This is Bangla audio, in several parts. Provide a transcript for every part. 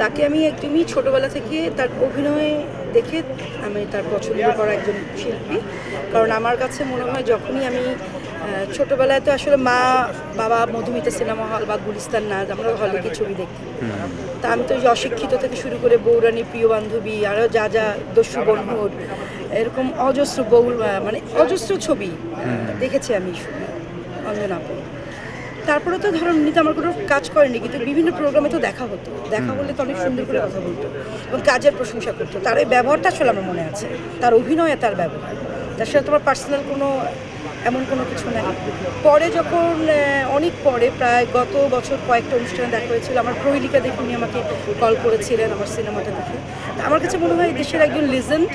তাকে আমি একদমই ছোটবেলা থেকে তার অভিনয়ে দেখে আমি তার পছন্দ করা একজন শিল্পী। কারণ আমার কাছে মনে হয় যখনই আমি ছোটবেলায় তো আসলে মা বাবা মধুমিতা সিনেমা হল বা গুলিস্তান নাচ আমরা হলে গিয়ে ছবি দেখি তা আমি তো ওই অশিক্ষিত থেকে শুরু করে বৌরানী প্রিয় বান্ধবী আরও যা যা দস্যু বন্ধুর এরকম অজস্র বহুল মানে অজস্র ছবি দেখেছি আমি অঞ্জনাপুর তারপরে তো ধরুন উনি তো আমার কোনো কাজ করেনি কিন্তু বিভিন্ন প্রোগ্রামে তো দেখা হতো। দেখা হলে তো অনেক সুন্দর করে কথা বলতো এবং কাজের প্রশংসা করতো। তার এই ব্যবহারটা আসলে আমার মনে আছে। তার অভিনয়ে তার ব্যবহার। তার সাথে তোমার পার্সোনাল কোনো এমন কোনো কিছু নাই। পরে যখন অনেক পরে প্রায় গত বছর কয়েকটা অনুষ্ঠানে দেখা হয়েছিল আমার প্রহিলিকা দেখে উনি আমাকে কল করেছিলেন আমার সিনেমাটা দেখে। আমার কাছে মনে হয় দেশের একজন লিজেন্ড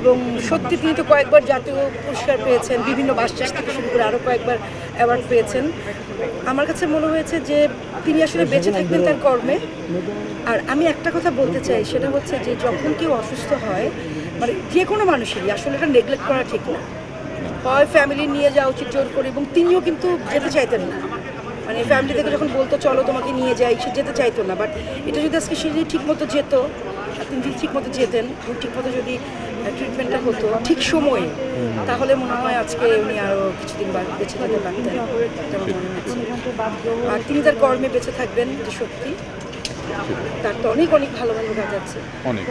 এবং সত্যি তিনি তো কয়েকবার জাতীয় পুরস্কার পেয়েছেন বিভিন্ন বাসচাষ থেকে শুরু করে আরও কয়েকবার অ্যাওয়ার্ড পেয়েছেন। আমার কাছে মনে হয়েছে যে তিনি আসলে বেঁচে থাকবেন তার কর্মে। আর আমি একটা কথা বলতে চাই, সেটা হচ্ছে যে যখন কেউ অসুস্থ হয় মানে যে কোনো মানুষেরই আসলে এটা নেগলেক্ট করা ঠিক না। হয় ফ্যামিলি নিয়ে যাওয়া উচিত জোর করে এবং তিনিও কিন্তু যেতে চাইতেন না। মানে ফ্যামিলি থেকে যখন বলতো চলো তোমাকে নিয়ে যাই সে যেতে চাইতো না। বাট এটা যদি আজকে সে যদি ঠিক মতো যেত তিনি যদি ঠিক মতো যেতেন এবং ঠিক মতো যদি ট্রিটমেন্টটা হতো ঠিক সময়ে তাহলে মনে হয় আজকে উনি আরও কিছুদিন বেঁচে থাকতে পারতেন। আর তিনি তার কর্মে বেঁচে থাকবেন এটা সত্যি। তার তো অনেক অনেক ভালো ভালো কাজ আছে। অনেক।